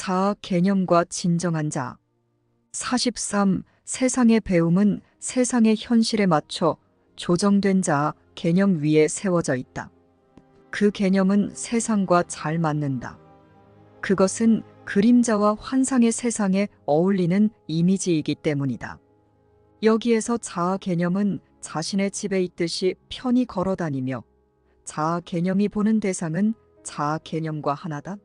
자아 개념과 진정한 자. 43. 세상의 배움은 세상의 현실에 맞춰 조정된 자아 개념 위에 세워져 있다. 그 개념은 세상과 잘 맞는다. 그것은 그림자와 환상의 세상에 어울리는 이미지이기 때문이다. 여기에서 자아 개념은 자신의 집에 있듯이 편히 걸어 다니며 자아 개념이 보는 대상은 자아 개념과 하나다.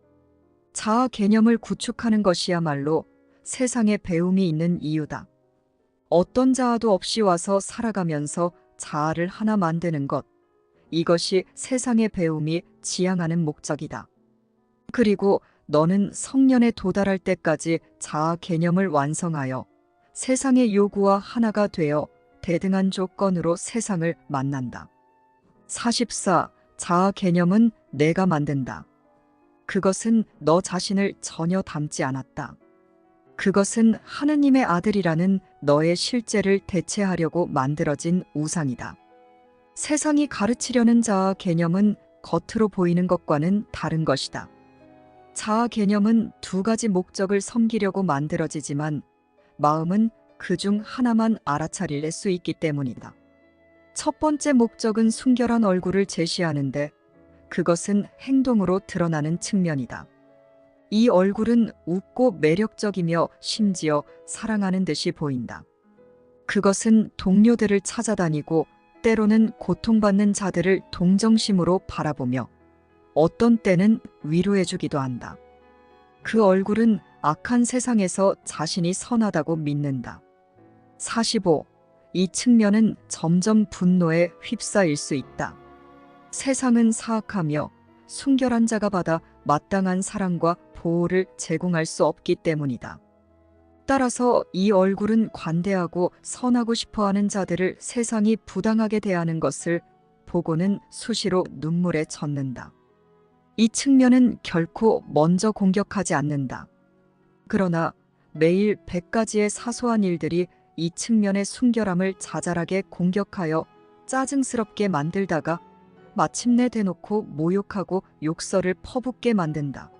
자아 개념을 구축하는 것이야말로 세상에 배움이 있는 이유다. 어떤 자아도 없이 와서 살아가면서 자아를 하나 만드는 것. 이것이 세상의 배움이 지향하는 목적이다. 그리고 너는 성년에 도달할 때까지 자아 개념을 완성하여 세상의 요구와 하나가 되어 대등한 조건으로 세상을 만난다. 44. 자아 개념은 내가 만든다. 그것은 너 자신을 전혀 닮지 않았다. 그것은 하느님의 아들이라는 너의 실제를 대체하려고 만들어진 우상이다. 세상이 가르치려는 자아 개념은 겉으로 보이는 것과는 다른 것이다. 자아 개념은 두 가지 목적을 섬기려고 만들어지지만 마음은 그 중 하나만 알아차릴 수 있기 때문이다. 첫 번째 목적은 순결한 얼굴을 제시하는데 그것은 행동으로 드러나는 측면이다. 이 얼굴은 웃고 매력적이며 심지어 사랑하는 듯이 보인다. 그것은 동료들을 찾아다니고 때로는 고통받는 자들을 동정심으로 바라보며 어떤 때는 위로해주기도 한다. 그 얼굴은 악한 세상에서 자신이 선하다고 믿는다. 45. 이 측면은 점점 분노에 휩싸일 수 있다. 세상은 사악하며 순결한 자가 받아 마땅한 사랑과 보호를 제공할 수 없기 때문이다. 따라서 이 얼굴은 관대하고 선하고 싶어 하는 자들을 세상이 부당하게 대하는 것을 보고는 수시로 눈물에 젖는다. 이 측면은 결코 먼저 공격하지 않는다. 그러나 매일 100가지의 사소한 일들이 이 측면의 순결함을 자잘하게 공격하여 짜증스럽게 만들다가 마침내 대놓고 모욕하고 욕설을 퍼붓게 만든다.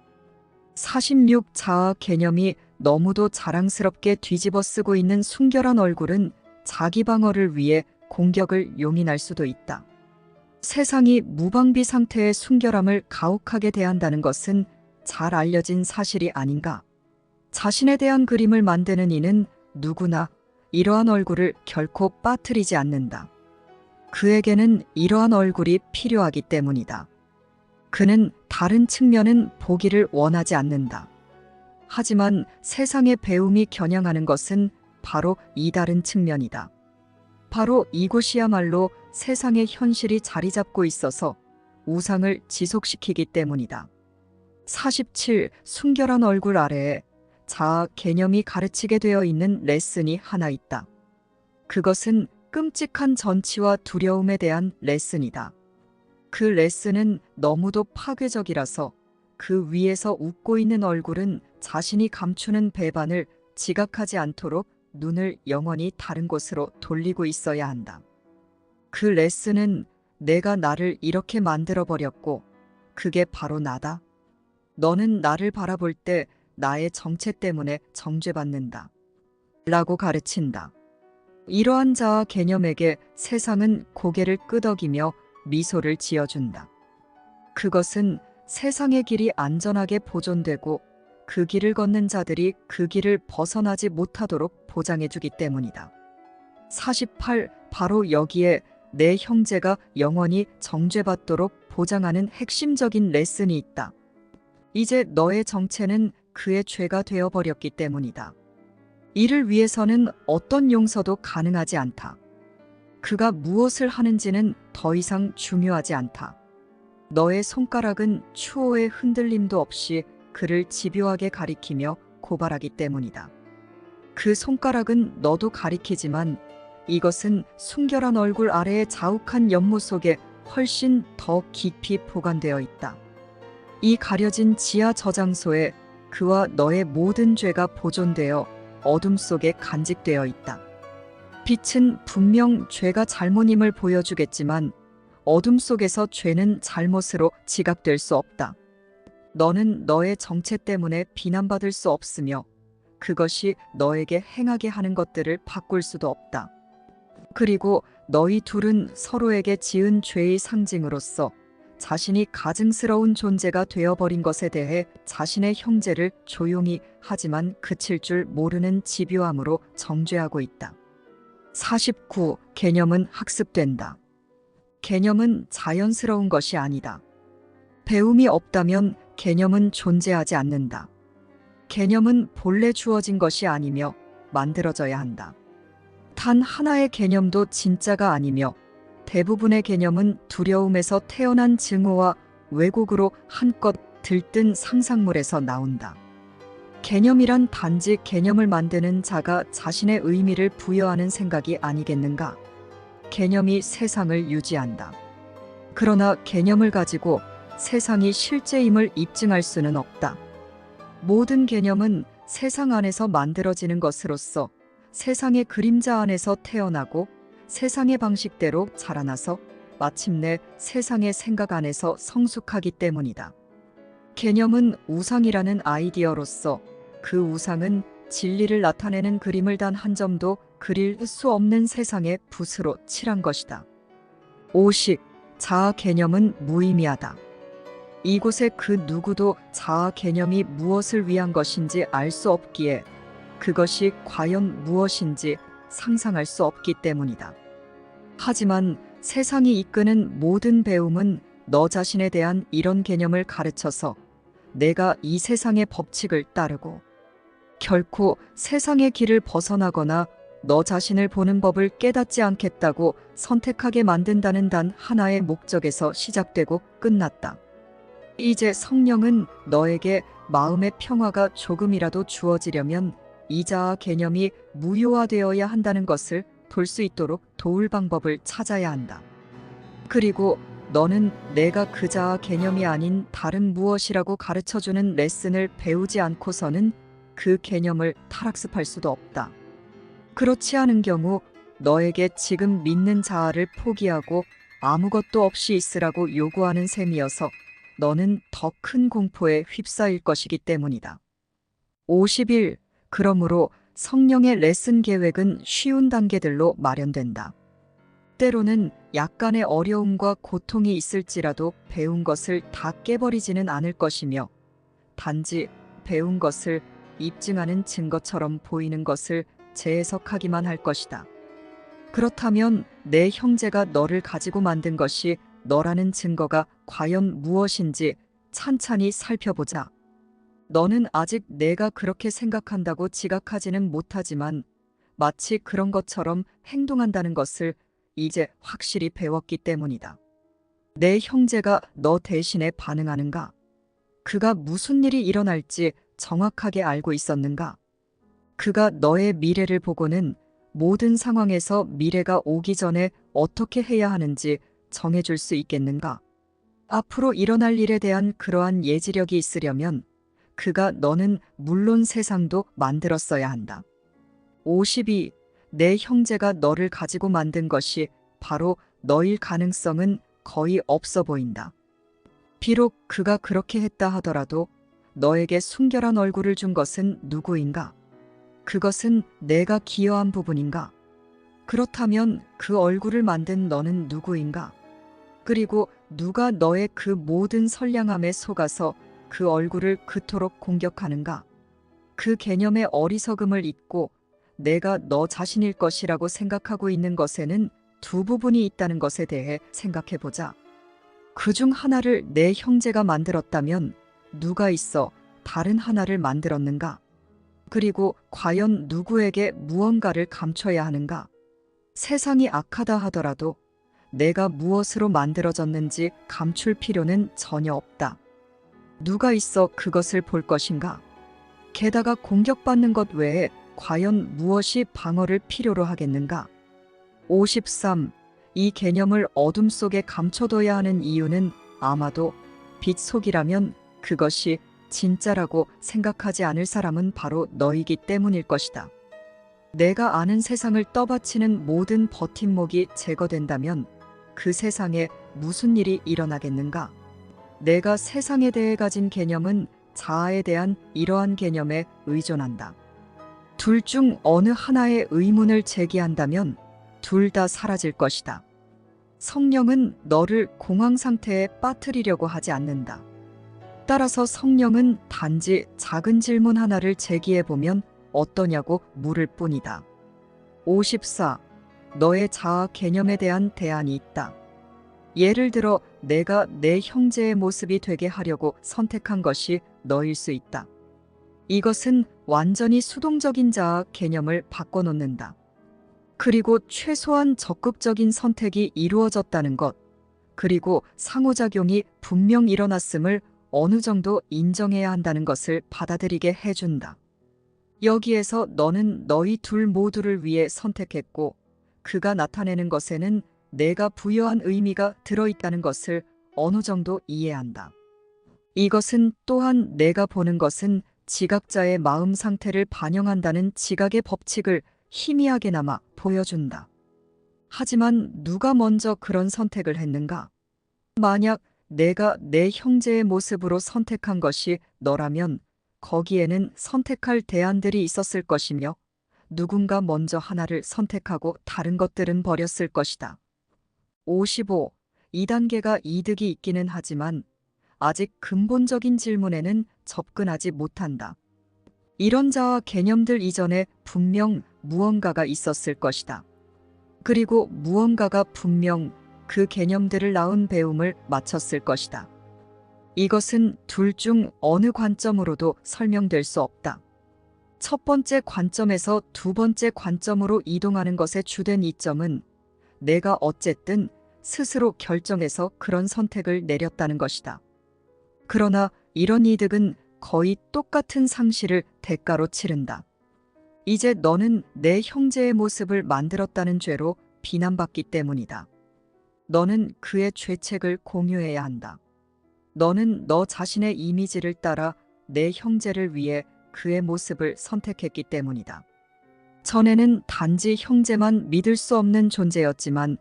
46 자아 개념이 너무도 자랑스럽게 뒤집어 쓰고 있는 순결한 얼굴은 자기 방어를 위해 공격을 용인할 수도 있다. 세상이 무방비 상태의 순결함을 가혹하게 대한다는 것은 잘 알려진 사실이 아닌가. 자신에 대한 그림을 만드는 이는 누구나 이러한 얼굴을 결코 빠뜨리지 않는다. 그에게는 이러한 얼굴이 필요하기 때문이다. 그는 다른 측면은 보기를 원하지 않는다. 하지만 세상의 배움이 겨냥하는 것은 바로 이 다른 측면이다. 바로 이곳이야말로 세상의 현실이 자리 잡고 있어서 우상을 지속시키기 때문이다. 47. 순결한 얼굴 아래에 자아 개념이 가르치게 되어 있는 레슨이 하나 있다. 그것은 끔찍한 전치와 두려움에 대한 레슨이다. 그 레슨은 너무도 파괴적이라서 그 위에서 웃고 있는 얼굴은 자신이 감추는 배반을 지각하지 않도록 눈을 영원히 다른 곳으로 돌리고 있어야 한다. 그 레슨은 내가 나를 이렇게 만들어 버렸고 그게 바로 나다. 너는 나를 바라볼 때 나의 정체 때문에 정죄받는다. 라고 가르친다. 이러한 자아 개념에게 세상은 고개를 끄덕이며 미소를 지어준다. 그것은 세상의 길이 안전하게 보존되고 그 길을 걷는 자들이 그 길을 벗어나지 못하도록 보장해주기 때문이다. 48. 바로 여기에 내 형제가 영원히 정죄받도록 보장하는 핵심적인 레슨이 있다. 이제 너의 정체는 그의 죄가 되어버렸기 때문이다. 이를 위해서는 어떤 용서도 가능하지 않다. 그가 무엇을 하는지는 더 이상 중요하지 않다. 너의 손가락은 추호의 흔들림도 없이 그를 집요하게 가리키며 고발하기 때문이다. 그 손가락은 너도 가리키지만 이것은 순결한 얼굴 아래의 자욱한 연못 속에 훨씬 더 깊이 보관되어 있다. 이 가려진 지하 저장소에 그와 너의 모든 죄가 보존되어 어둠 속에 간직되어 있다. 빛은 분명 죄가 잘못임을 보여주겠지만 어둠 속에서 죄는 잘못으로 지각될 수 없다. 너는 너의 정체 때문에 비난받을 수 없으며 그것이 너에게 행하게 하는 것들을 바꿀 수도 없다. 그리고 너희 둘은 서로에게 지은 죄의 상징으로서 자신이 가증스러운 존재가 되어버린 것에 대해 자신의 형제를 조용히 하지만 그칠 줄 모르는 집요함으로 정죄하고 있다. 49. 개념은 학습된다. 개념은 자연스러운 것이 아니다. 배움이 없다면 개념은 존재하지 않는다. 개념은 본래 주어진 것이 아니며 만들어져야 한다. 단 하나의 개념도 진짜가 아니며 대부분의 개념은 두려움에서 태어난 증오와 왜곡으로 한껏 들뜬 상상물에서 나온다. 개념이란 단지 개념을 만드는 자가 자신의 의미를 부여하는 생각이 아니겠는가? 개념이 세상을 유지한다. 그러나 개념을 가지고 세상이 실제임을 입증할 수는 없다. 모든 개념은 세상 안에서 만들어지는 것으로서 세상의 그림자 안에서 태어나고 세상의 방식대로 자라나서 마침내 세상의 생각 안에서 성숙하기 때문이다. 개념은 우상이라는 아이디어로서 그 우상은 진리를 나타내는 그림을 단 한 점도 그릴 수 없는 세상의 붓으로 칠한 것이다. 50. 자아 개념은 무의미하다. 이곳에 그 누구도 자아 개념이 무엇을 위한 것인지 알 수 없기에 그것이 과연 무엇인지 상상할 수 없기 때문이다. 하지만 세상이 이끄는 모든 배움은 너 자신에 대한 이런 개념을 가르쳐서 내가 이 세상의 법칙을 따르고 결코 세상의 길을 벗어나거나 너 자신을 보는 법을 깨닫지 않겠다고 선택하게 만든다는 단 하나의 목적에서 시작되고 끝났다. 이제 성령은 너에게 마음의 평화가 조금이라도 주어지려면 이자아 개념이 무효화되어야 한다는 것을 볼수 있도록 도울 방법을 찾아야 한다. 그리고 너는 내가 그 자아 개념이 아닌 다른 무엇이라고 가르쳐주는 레슨을 배우지 않고서는 그 개념을 탈학습할 수도 없다. 그렇지 않은 경우 너에게 지금 믿는 자아를 포기하고 아무것도 없이 있으라고 요구하는 셈이어서 너는 더 큰 공포에 휩싸일 것이기 때문이다. 50일, 그러므로 성령의 레슨 계획은 쉬운 단계들로 마련된다. 때로는 약간의 어려움과 고통이 있을지라도 배운 것을 다 깨버리지는 않을 것이며 단지 배운 것을 입증하는 증거처럼 보이는 것을 재해석하기만 할 것이다. 그렇다면 내 형제가 너를 가지고 만든 것이 너라는 증거가 과연 무엇인지 찬찬히 살펴보자. 너는 아직 내가 그렇게 생각한다고 지각하지는 못하지만 마치 그런 것처럼 행동한다는 것을 이제 확실히 배웠기 때문이다. 내 형제가 너 대신에 반응하는가? 그가 무슨 일이 일어날지 정확하게 알고 있었는가? 그가 너의 미래를 보고는 모든 상황에서 미래가 오기 전에 어떻게 해야 하는지 정해줄 수 있겠는가? 앞으로 일어날 일에 대한 그러한 예지력이 있으려면 그가 너는 물론 세상도 만들었어야 한다. 52. 내 형제가 너를 가지고 만든 것이 바로 너일 가능성은 거의 없어 보인다. 비록 그가 그렇게 했다 하더라도 너에게 순결한 얼굴을 준 것은 누구인가? 그것은 내가 기여한 부분인가? 그렇다면 그 얼굴을 만든 너는 누구인가? 그리고 누가 너의 그 모든 선량함에 속아서 그 얼굴을 그토록 공격하는가? 그 개념의 어리석음을 잊고 내가 너 자신일 것이라고 생각하고 있는 것에는 두 부분이 있다는 것에 대해 생각해 보자. 그 중 하나를 내 형제가 만들었다면 누가 있어 다른 하나를 만들었는가? 그리고 과연 누구에게 무언가를 감춰야 하는가? 세상이 악하다 하더라도 내가 무엇으로 만들어졌는지 감출 필요는 전혀 없다. 누가 있어 그것을 볼 것인가? 게다가 공격받는 것 외에 과연 무엇이 방어를 필요로 하겠는가? 53. 이 개념을 어둠 속에 감춰둬야 하는 이유는 아마도 빛 속이라면 그것이 진짜라고 생각하지 않을 사람은 바로 너이기 때문일 것이다. 내가 아는 세상을 떠받치는 모든 버팀목이 제거된다면 그 세상에 무슨 일이 일어나겠는가? 내가 세상에 대해 가진 개념은 자아에 대한 이러한 개념에 의존한다. 둘 중 어느 하나의 의문을 제기한다면 둘 다 사라질 것이다. 성령은 너를 공황 상태에 빠뜨리려고 하지 않는다. 따라서 성령은 단지 작은 질문 하나를 제기해 보면 어떠냐고 물을 뿐이다. 54. 너의 자아 개념에 대한 대안이 있다. 예를 들어 내가 내 형제의 모습이 되게 하려고 선택한 것이 너일 수 있다. 이것은 완전히 수동적인 자아 개념을 바꿔놓는다. 그리고 최소한 적극적인 선택이 이루어졌다는 것, 그리고 상호작용이 분명 일어났음을 어느 정도 인정해야 한다는 것을 받아들이게 해준다. 여기에서 너는 너희 둘 모두를 위해 선택했고, 그가 나타내는 것에는 내가 부여한 의미가 들어있다는 것을 어느 정도 이해한다. 이것은 또한 내가 보는 것은 지각자의 마음 상태를 반영한다는 지각의 법칙을 희미하게나마 보여준다. 하지만 누가 먼저 그런 선택을 했는가? 만약 내가 내 형제의 모습으로 선택한 것이 너라면 거기에는 선택할 대안들이 있었을 것이며 누군가 먼저 하나를 선택하고 다른 것들은 버렸을 것이다. 55. 2단계가 이득이 있기는 하지만 아직 근본적인 질문에는 접근하지 못한다. 이런 자와 개념들 이전에 분명 무언가가 있었을 것이다. 그리고 무언가가 분명 그 개념들을 낳은 배움을 마쳤을 것이다. 이것은 둘 중 어느 관점으로도 설명될 수 없다. 첫 번째 관점에서 두 번째 관점으로 이동하는 것의 주된 이점은 내가 어쨌든 스스로 결정해서 그런 선택을 내렸다는 것이다. 그러나 이런 이득은 거의 똑같은 상실을 대가로 치른다. 이제 너는 내 형제의 모습을 만들었다는 죄로 비난받기 때문이다. 너는 그의 죄책을 공유해야 한다. 너는 너 자신의 이미지를 따라 내 형제를 위해 그의 모습을 선택했기 때문이다. 전에는 단지 형제만 믿을 수 없는 존재였지만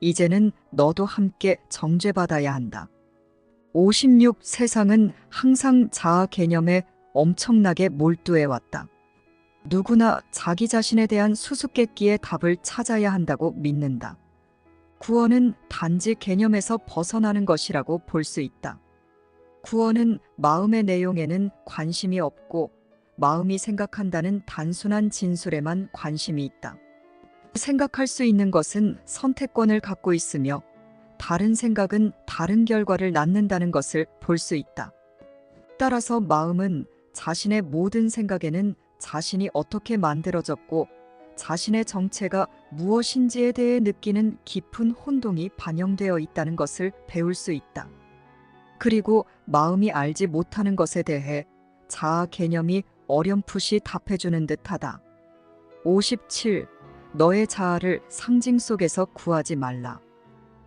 이제는 너도 함께 정죄받아야 한다. 56 세상은 항상 자아 개념에 엄청나게 몰두해 왔다. 누구나 자기 자신에 대한 수수께끼의 답을 찾아야 한다고 믿는다. 구원은 단지 개념에서 벗어나는 것이라고 볼 수 있다. 구원은 마음의 내용에는 관심이 없고 마음이 생각한다는 단순한 진술에만 관심이 있다. 생각할 수 있는 것은 선택권을 갖고 있으며 다른 생각은 다른 결과를 낳는다는 것을 볼 수 있다. 따라서 마음은 자신의 모든 생각에는 자신이 어떻게 만들어졌고 자신의 정체가 무엇인지에 대해 느끼는 깊은 혼동이 반영되어 있다는 것을 배울 수 있다. 그리고 마음이 알지 못하는 것에 대해 자아 개념이 어렴풋이 답해주는 듯하다. 57. 너의 자아를 상징 속에서 구하지 말라.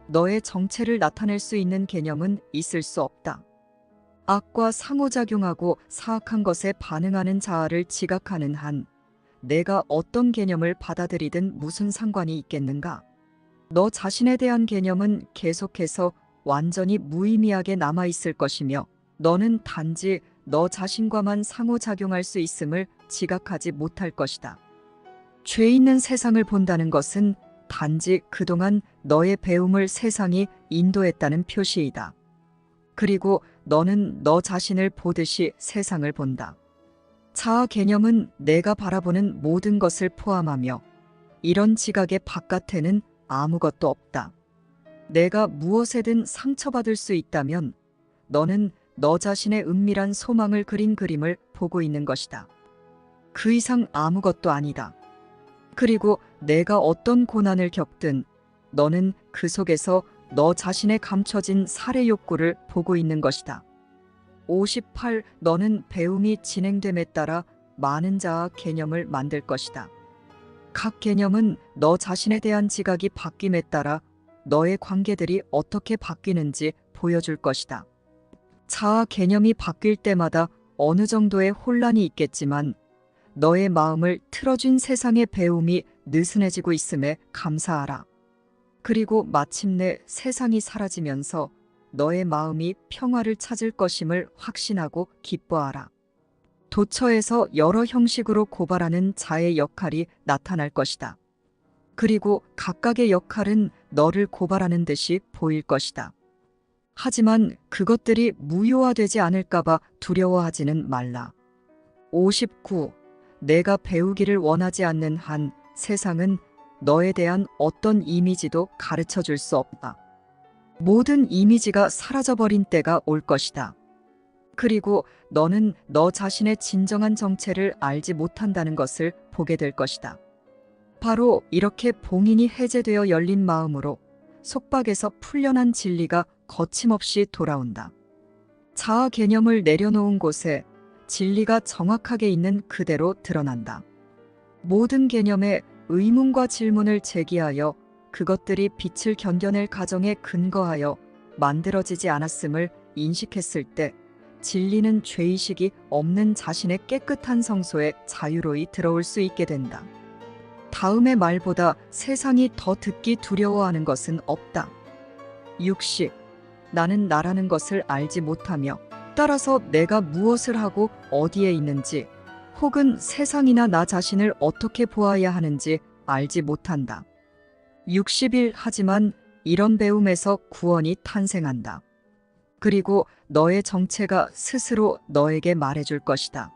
너의 정체를 나타낼 수 있는 개념은 있을 수 없다. 악과 상호작용하고 사악한 것에 반응하는 자아를 지각하는 한 내가 어떤 개념을 받아들이든 무슨 상관이 있겠는가? 너 자신에 대한 개념은 계속해서 완전히 무의미하게 남아있을 것이며 너는 단지 너 자신과만 상호작용할 수 있음을 지각하지 못할 것이다. 죄 있는 세상을 본다는 것은 단지 그동안 너의 배움을 세상이 인도했다는 표시이다. 그리고 너는 너 자신을 보듯이 세상을 본다. 자아 개념은 내가 바라보는 모든 것을 포함하며 이런 지각의 바깥에는 아무것도 없다. 내가 무엇에든 상처받을 수 있다면 너는 너 자신의 은밀한 소망을 그린 그림을 보고 있는 것이다. 그 이상 아무것도 아니다. 그리고 내가 어떤 고난을 겪든 너는 그 속에서 너 자신의 감춰진 살해 욕구를 보고 있는 것이다. 58. 너는 배움이 진행됨에 따라 많은 자아 개념을 만들 것이다. 각 개념은 너 자신에 대한 지각이 바뀜에 따라 너의 관계들이 어떻게 바뀌는지 보여줄 것이다. 자아 개념이 바뀔 때마다 어느 정도의 혼란이 있겠지만 너의 마음을 틀어준 세상의 배움이 느슨해지고 있음에 감사하라. 그리고 마침내 세상이 사라지면서 너의 마음이 평화를 찾을 것임을 확신하고 기뻐하라. 도처에서 여러 형식으로 고발하는 자의 역할이 나타날 것이다. 그리고 각각의 역할은 너를 고발하는 듯이 보일 것이다. 하지만 그것들이 무효화되지 않을까봐 두려워하지는 말라. 59. 내가 배우기를 원하지 않는 한 세상은 너에 대한 어떤 이미지도 가르쳐 줄 수 없다. 모든 이미지가 사라져버린 때가 올 것이다. 그리고 너는 너 자신의 진정한 정체를 알지 못한다는 것을 보게 될 것이다. 바로 이렇게 봉인이 해제되어 열린 마음으로 속박에서 풀려난 진리가 거침없이 돌아온다. 자아 개념을 내려놓은 곳에 진리가 정확하게 있는 그대로 드러난다. 모든 개념에 의문과 질문을 제기하여 그것들이 빛을 견뎌낼 가정에 근거하여 만들어지지 않았음을 인식했을 때 진리는 죄의식이 없는 자신의 깨끗한 성소에 자유로이 들어올 수 있게 된다. 다음의 말보다 세상이 더 듣기 두려워하는 것은 없다. 60. 나는 나라는 것을 알지 못하며 따라서 내가 무엇을 하고 어디에 있는지 혹은 세상이나 나 자신을 어떻게 보아야 하는지 알지 못한다. 60일 하지만 이런 배움에서 구원이 탄생한다. 그리고 너의 정체가 스스로 너에게 말해줄 것이다.